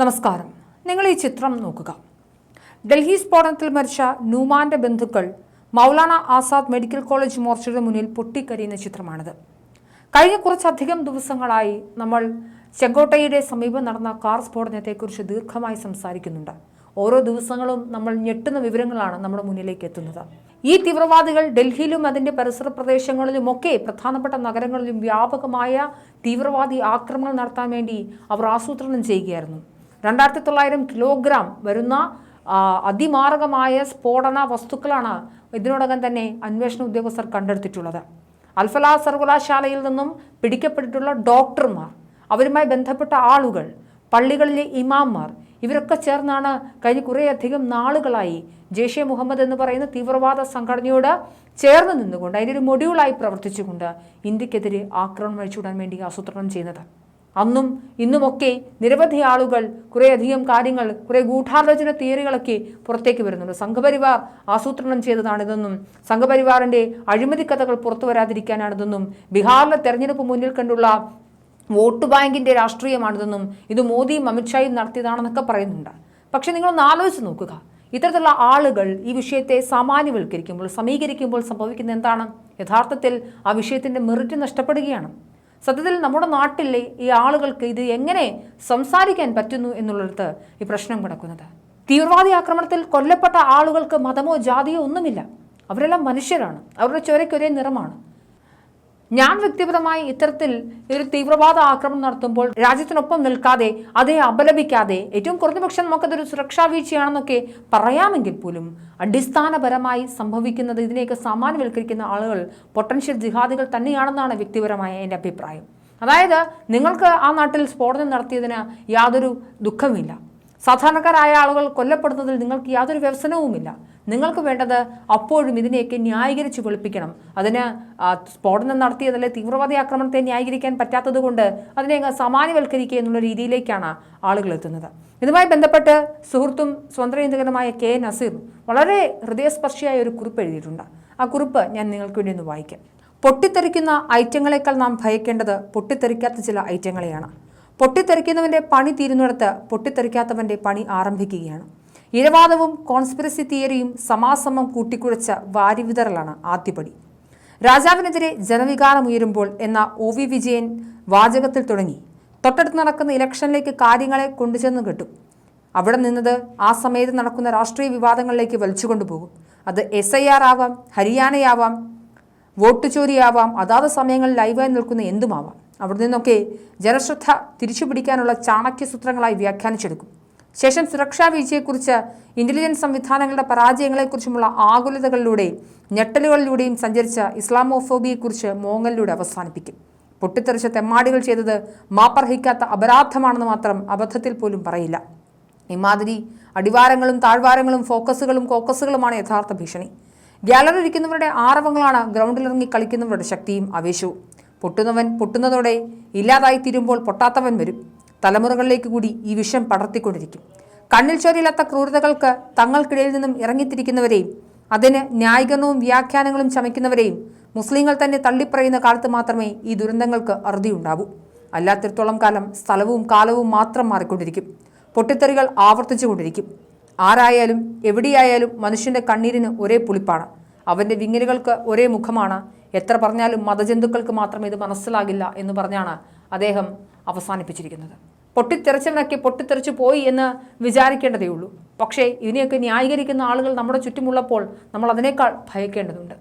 നമസ്കാരം. നിങ്ങൾ ഈ ചിത്രം നോക്കുക. ഡൽഹി സ്ഫോടനത്തിൽ മരിച്ച നൂമാന്റെ ബന്ധുക്കൾ മൗലാന ആസാദ് മെഡിക്കൽ കോളേജ് മോർച്ചയുടെ മുന്നിൽ പൊട്ടിക്കരിയുന്ന ചിത്രമാണിത്. കഴിഞ്ഞ കുറച്ചധികം ദിവസങ്ങളായി നമ്മൾ ചെങ്കോട്ടയുടെ സമീപം നടന്ന കാർ സ്ഫോടനത്തെക്കുറിച്ച് ദീർഘമായി സംസാരിക്കുന്നുണ്ട്. ഓരോ ദിവസങ്ങളും നമ്മൾ ഞെട്ടുന്ന വിവരങ്ങളാണ് നമ്മുടെ മുന്നിലേക്ക് എത്തുന്നത്. ഈ തീവ്രവാദികൾ ഡൽഹിയിലും അതിന്റെ പരിസര പ്രദേശങ്ങളിലുമൊക്കെ പ്രധാനപ്പെട്ട നഗരങ്ങളിലും വ്യാപകമായ തീവ്രവാദി ആക്രമണം നടത്താൻ വേണ്ടി അവർ ആസൂത്രണം ചെയ്യുകയായിരുന്നു. രണ്ടായിരത്തി തൊള്ളായിരം കിലോഗ്രാം വരുന്ന അതിമാരകമായ സ്ഫോടന വസ്തുക്കളാണ് ഇതിനോടകം തന്നെ അന്വേഷണ ഉദ്യോഗസ്ഥർ കണ്ടെടുത്തിട്ടുള്ളത്. അൽഫല സർവകലാശാലയിൽ നിന്നും പിടിക്കപ്പെട്ടിട്ടുള്ള ഡോക്ടർമാർ അവരുമായി ബന്ധപ്പെട്ട ആളുകൾ പള്ളികളിലെ ഇമാംമാർ ഇവരൊക്കെ ചേർന്നാണ് കഴിഞ്ഞ കുറേയധികം നാളുകളായി ജെയ്ഷെ മുഹമ്മദ് എന്ന് പറയുന്ന തീവ്രവാദ സംഘടനയോട് ചേർന്ന് നിന്നുകൊണ്ട് അതിന്റെ ഒരു മൊഡ്യൂളായി പ്രവർത്തിച്ചുകൊണ്ട് ഇന്ത്യക്കെതിരെ ആക്രമണം അഴിച്ചുവിടാൻ വേണ്ടി ആസൂത്രണം ചെയ്യുന്നത്. അന്നും ഇന്നുമൊക്കെ നിരവധി ആളുകൾ കുറേയധികം കാര്യങ്ങൾ കുറേ ഗൂഢാലോചന തിയറികളൊക്കെ പുറത്തേക്ക് വരുന്നുണ്ട്. സംഘപരിവാർ ആസൂത്രണം ചെയ്തതാണിതെന്നും സംഘപരിവാറിന്റെ അഴിമതി കഥകൾ പുറത്തു വരാതിരിക്കാനാണിതെന്നും ബീഹാറിലെ തെരഞ്ഞെടുപ്പ് മുന്നിൽ കണ്ടുള്ള വോട്ട് ബാങ്കിന്റെ രാഷ്ട്രീയമാണിതെന്നും ഇത് മോദിയും അമിത്ഷായും നടത്തിയതാണെന്നൊക്കെ പറയുന്നുണ്ട്. പക്ഷെ നിങ്ങളൊന്ന് ആലോചിച്ച് നോക്കുക. ഇത്തരത്തിലുള്ള ആളുകൾ ഈ വിഷയത്തെ സാമാന്യവൽക്കരിക്കുമ്പോൾ സമീകരിക്കുമ്പോൾ സംഭവിക്കുന്ന എന്താണ്? യഥാർത്ഥത്തിൽ ആ വിഷയത്തിന്റെ മെറിറ്റ് നഷ്ടപ്പെടുകയാണ്. സത്യത്തിൽ നമ്മുടെ നാട്ടിലെ ഈ ആളുകൾക്ക് ഇത് എങ്ങനെ സംസാരിക്കാൻ പറ്റുന്നു എന്നുള്ളിടത്ത് ഈ പ്രശ്നം കിടക്കുന്നത്. തീവ്രവാദി ആക്രമണത്തിൽ കൊല്ലപ്പെട്ട ആളുകൾക്ക് മതമോ ജാതിയോ ഒന്നുമില്ല. അവരെല്ലാം മനുഷ്യരാണ്. അവരുടെ ചുരയ്ക്കൊരേ നിറമാണ്. ഞാൻ വ്യക്തിപരമായി ഇത്തരത്തിൽ ഒരു തീവ്രവാദ ആക്രമണം നടത്തുമ്പോൾ രാജ്യത്തിനൊപ്പം നിൽക്കാതെ അതേ അപലപിക്കാതെ ഏറ്റവും കുറഞ്ഞപക്ഷം നമുക്കതൊരു സുരക്ഷാ വീഴ്ചയാണെന്നൊക്കെ പറയാമെങ്കിൽ പോലും അടിസ്ഥാനപരമായി സംഭവിക്കുന്നത് ഇതിനെയൊക്കെ സാമാന്യവൽക്കരിക്കുന്ന ആളുകൾ പൊട്ടൻഷ്യൽ ജിഹാദികൾ തന്നെയാണെന്നാണ് വ്യക്തിപരമായ എന്റെ അഭിപ്രായം. അതായത് നിങ്ങൾക്ക് ആ നാട്ടിൽ സ്ഫോടനം നടത്തിയതിന് യാതൊരു ദുഃഖമില്ല സാധാരണക്കാരായ ആളുകൾ കൊല്ലപ്പെടുന്നതിൽ നിങ്ങൾക്ക് യാതൊരു വ്യവസനവുമില്ല നിങ്ങൾക്ക് വേണ്ടത് അപ്പോഴും ഇതിനെയൊക്കെ ന്യായീകരിച്ച് വെളുപ്പിക്കണം. അതിന് സ്ഫോടനം നടത്തിയതല്ലേ തീവ്രവാദി ആക്രമണത്തെ ന്യായീകരിക്കാൻ പറ്റാത്തത് കൊണ്ട് അതിനെ സമാനവൽക്കരിക്കുക എന്നുള്ള രീതിയിലേക്കാണ് ആളുകൾ എത്തുന്നത്. ഇതുമായി ബന്ധപ്പെട്ട് സുഹൃത്തും സ്വതന്ത്രചിന്തകനുമായ കെ. നസീർ വളരെ ഹൃദയസ്പർശിയായ ഒരു കുറിപ്പ് എഴുതിയിട്ടുണ്ട്. ആ കുറിപ്പ് ഞാൻ നിങ്ങൾക്ക് വേണ്ടി ഒന്ന് വായിക്കാം. പൊട്ടിത്തെറിക്കുന്ന ഐറ്റങ്ങളെക്കാൾ നാം ഭയക്കേണ്ടത് പൊട്ടിത്തെറിക്കാത്ത ചില ഐറ്റങ്ങളെയാണ്. പൊട്ടിത്തെറിക്കുന്നവന്റെ പണി തീരുന്നിടത്ത് പൊട്ടിത്തെറിക്കാത്തവന്റെ പണി ആരംഭിക്കുകയാണ്. ഇരവാദവും കോൺസ്പിറസി തിയറിയും സമാസമം കൂട്ടിക്കുഴച്ച വാരിവിതറലാണ് ആദ്യപടി. രാജാവിനെതിരെ ജനവികാരമുയരുമ്പോൾ എന്ന ഒ വി വിജയൻ വാചകത്തിൽ തുടങ്ങി. തൊട്ടടുത്ത് നടക്കുന്ന ഇലക്ഷനിലേക്ക് കാര്യങ്ങളെ കൊണ്ടുചെന്ന് കിട്ടും. അവിടെ നിന്നത് ആ സമയത്ത് നടക്കുന്ന രാഷ്ട്രീയ വിവാദങ്ങളിലേക്ക് വലിച്ചുകൊണ്ടുപോകും അത് എസ് ഐ ആർ ആവാം ഹരിയാനയാവാം വോട്ട് ചോരിയാവാം അതാത് സമയങ്ങളിൽ ലൈവായി നിൽക്കുന്ന എന്തുമാവാം. അവിടെ നിന്നൊക്കെ ജനശ്രദ്ധ തിരിച്ചുപിടിക്കാനുള്ള ചാണക്യസൂത്രങ്ങളായി വ്യാഖ്യാനിച്ചെടുക്കും. ശേഷം സുരക്ഷാ വീഴ്ചയെക്കുറിച്ച് ഇന്റലിജൻസ് സംവിധാനങ്ങളുടെ പരാജയങ്ങളെക്കുറിച്ചുമുള്ള ആകുലതകളിലൂടെയും ഞെട്ടലുകളിലൂടെയും സഞ്ചരിച്ച ഇസ്ലാമോഫോബിയെക്കുറിച്ച് മോങ്ങലിലൂടെ അവസാനിപ്പിക്കും. പൊട്ടിത്തെറിച്ച തെമ്മാടികൾ ചെയ്തത് മാപ്പർഹിക്കാത്ത അപരാധമാണെന്ന് മാത്രം അബദ്ധത്തിൽ പോലും പറയില്ല. ഇമാതിരി അടിവാരങ്ങളും താഴ്വാരങ്ങളും ഫോക്കസുകളും കോക്കസുകളുമാണ് യഥാർത്ഥ ഭീഷണി. ഗ്യാലറി ഇരിക്കുന്നവരുടെ ആറവങ്ങളാണ് ഗ്രൗണ്ടിലിറങ്ങി കളിക്കുന്നവരുടെ ശക്തിയും ആവേശവും. പൊട്ടുന്നവൻ പൊട്ടുന്നതോടെ ഇല്ലാതായി തീരുമ്പോൾ പൊട്ടാത്തവൻ വരും. തലമുറകളിലേക്ക് കൂടി ഈ വിഷം പടർത്തിക്കൊണ്ടിരിക്കും. കണ്ണിൽ ചോരയില്ലാത്ത ക്രൂരതകൾക്ക് തങ്ങൾക്കിടയിൽ നിന്നും ഇറങ്ങിത്തിരിക്കുന്നവരെയും അതിന് ന്യായീകരണവും വ്യാഖ്യാനങ്ങളും ചമയ്ക്കുന്നവരെയും മുസ്ലിങ്ങൾ തന്നെ തള്ളിപ്പറയുന്ന കാലത്ത് മാത്രമേ ഈ ദുരന്തങ്ങൾക്ക് അറുതിയുണ്ടാവൂ. അല്ലാത്തിടത്തോളം കാലം സ്ഥലവും കാലവും മാത്രം മാറിക്കൊണ്ടിരിക്കും. പൊട്ടിത്തെറികൾ ആവർത്തിച്ചുകൊണ്ടിരിക്കും. ആരായാലും എവിടെയായാലും മനുഷ്യന്റെ കണ്ണീരിന് ഒരേ പുളിപ്പാണ്. അവന്റെ വിങ്ങലുകൾക്ക് ഒരേ മുഖമാണ്. എത്ര പറഞ്ഞാലും മതജന്തുക്കൾക്ക് മാത്രം ഇത് മനസ്സിലാകില്ല എന്ന് പറഞ്ഞാണ് അദ്ദേഹം അവസാനിപ്പിച്ചിരിക്കുന്നത്. പൊട്ടിത്തെറിച്ചവനൊക്കെ പൊട്ടിത്തെറിച്ചു പോയി എന്ന് വിചാരിക്കേണ്ടതേ ഉള്ളൂ പക്ഷേ ഇതിനെയൊക്കെ ന്യായീകരിക്കുന്ന ആളുകൾ നമ്മുടെ ചുറ്റുമുള്ളപ്പോൾ നമ്മൾ അതിനേക്കാൾ ഭയക്കേണ്ടതുണ്ട്.